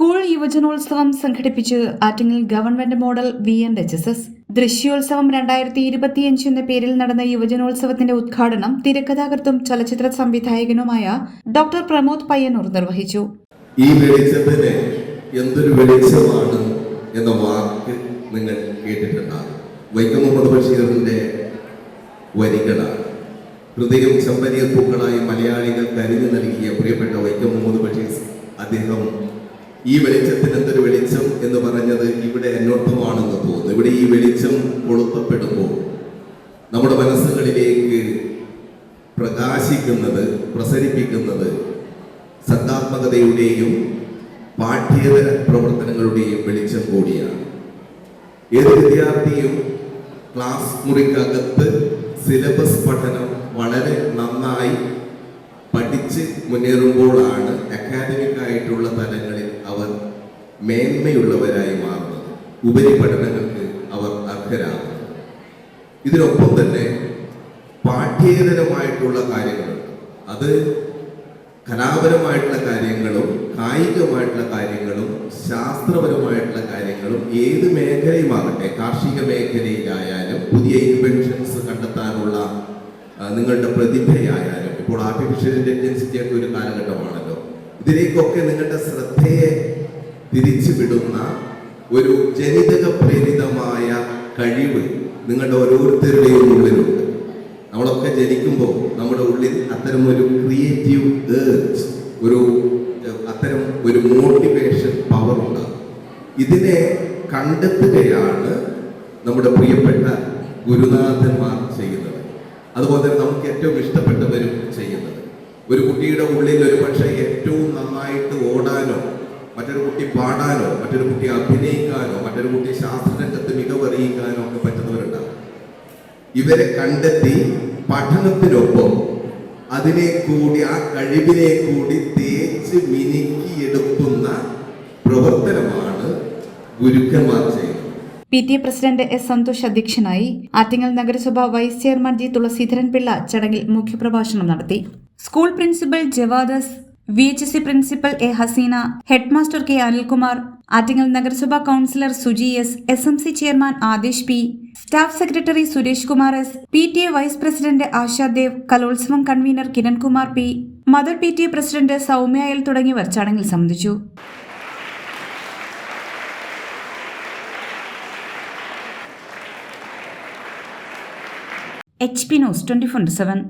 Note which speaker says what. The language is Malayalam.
Speaker 1: സ്കൂൾ യുവജനോത്സവം സംഘടിപ്പിച്ച് Attingal government model V N H S S ദൃശ്യോത്സവം രണ്ടായിരത്തി ഇരുപത്തിയഞ്ച് എന്ന പേരിൽ നടന്ന യുവജനോത്സവത്തിന്റെ ഉദ്ഘാടനം തിരക്കഥാകൃത്തും ചലച്ചിത്ര സംവിധായകനുമായ ഡോക്ടർ പ്രമോദ് പയ്യന്നൂർ നിർവഹിച്ചു.
Speaker 2: ഈ വെളിച്ചത്തിന് എന്തൊരു വെളിച്ചമാണ് എന്ന വാക്ക് നിങ്ങൾ കേട്ടിട്ടുണ്ടാകും. വൈക്കം ഹൃദയം ചെമ്പനിയ പൂക്കളായി മലയാളികൾ കരുതി നൽകിയ പ്രിയപ്പെട്ട വൈക്കം മുഹമ്മദ് ബഷീർ അദ്ദേഹം ഈ വെളിച്ചത്തിന് എന്തൊരു വെളിച്ചം എന്ന് പറഞ്ഞത് ഇവിടെ അന്വർത്ഥമാണെന്ന് തോന്നുന്നു. ഇവിടെ ഈ വെളിച്ചം കൊളുത്തപ്പെടുമ്പോൾ നമ്മുടെ മനസ്സുകളിലേക്ക് പ്രകാശിക്കുന്നത് പ്രസരിപ്പിക്കുന്നത് സർഗാത്മകതയുടെയും പാഠ്യേതര പ്രവർത്തനങ്ങളുടെയും വെളിച്ചം കൂടിയാണ്. ഏത് വിദ്യാർത്ഥിയും ക്ലാസ് മുറിക്കകത്ത് സിലബസ് പഠനം വളരെ നന്നായി പഠിച്ച് മുന്നേറുമ്പോഴാണ് അക്കാദമിക് മേന്മയുള്ളവരായി മാറുന്നത്. ഉപരിപഠനങ്ങൾക്ക് അവർ അർഹരാകുന്നത് ഇതിനൊപ്പം തന്നെ പാഠ്യേതരമായിട്ടുള്ള കാര്യങ്ങൾ അത് കലാപരമായിട്ടുള്ള കാര്യങ്ങളും കായികമായിട്ടുള്ള കാര്യങ്ങളും ശാസ്ത്രപരമായിട്ടുള്ള കാര്യങ്ങളും ഏത് മേഖലയുമാകട്ടെ കാർഷിക മേഖലയിലായാലും പുതിയ ഇൻവെൻഷൻസ് കണ്ടെത്താനുള്ള നിങ്ങളുടെ പ്രതിഭയായാലും ഇപ്പോൾ ആർട്ടിഫിഷ്യൽ ഇന്റലിജൻസിന്റെ ഒക്കെ ഒരു കാലഘട്ടമാണല്ലോ. ഇതിലേക്കൊക്കെ നിങ്ങളുടെ ശ്രദ്ധയെ തിരിച്ചുവിടുന്ന ഒരു ജനിതക പ്രേരിതമായ കഴിവ് നിങ്ങളുടെ ഓരോരുത്തരുടെയും ഉള്ളിലുണ്ട്. നമ്മളൊക്കെ ജനിക്കുമ്പോൾ നമ്മുടെ ഉള്ളിൽ അത്തരം ഒരു ക്രിയേറ്റീവ് ഏർജ് ഒരു അത്തരം ഒരു മോട്ടിവേഷൻ പവർ ഉണ്ട് ഇതിനെ കണ്ടെത്തുകയാണ് നമ്മുടെ പ്രിയപ്പെട്ട ഗുരുനാഥന്മാർ ചെയ്യുന്നത്. അതുപോലെ തന്നെ നമുക്ക് ഏറ്റവും ഇഷ്ടപ്പെട്ടവരും ചെയ്യുന്നത്. ഒരു കുട്ടിയുടെ ഉള്ളിൽ ഒരു പക്ഷേ ഏറ്റവും നന്നായിട്ട് ഓടാനോ മറ്റൊരു കുട്ടി പാടാനോ മറ്റൊരു കുട്ടി അഭിനയിക്കാനോ മറ്റൊരു കുട്ടി ശാസ്ത്രരംഗത്ത് മികവറിയിക്കാനോ ഒക്കെ പറ്റുന്നവരുണ്ടാവും. ഇവരെ കണ്ടെത്തി പഠനത്തിനൊപ്പം അതിനെ കൂടി ആ കഴിവിനെ കൂടി തേച്ച് മിനുക്കിയെടുക്കുന്ന പ്രവർത്തനമാണ് ഗുരുക്കന്മാർ ചെയ്യുന്നത്.
Speaker 1: P T A president S Santhosh അധ്യക്ഷനായി ആറ്റിങ്ങൽ നഗരസഭ vice chairman G Thulaseedharan Pillai ചടങ്ങിൽ മുഖ്യപ്രഭാഷണം നടത്തി. School principal Javadas V H C principal A Haseena headmaster K Anilkumar Attingal നഗരസഭാ councillor Suji S S M C chairman Adesh P staff secretary Suresh Kumar S P T A vice president Ashadev കലോത്സവം convener Kirankumar P mother P T A president Soumya തുടങ്ങിയവർ ചടങ്ങിൽ സംബന്ധിച്ചു. H P news twenty four seven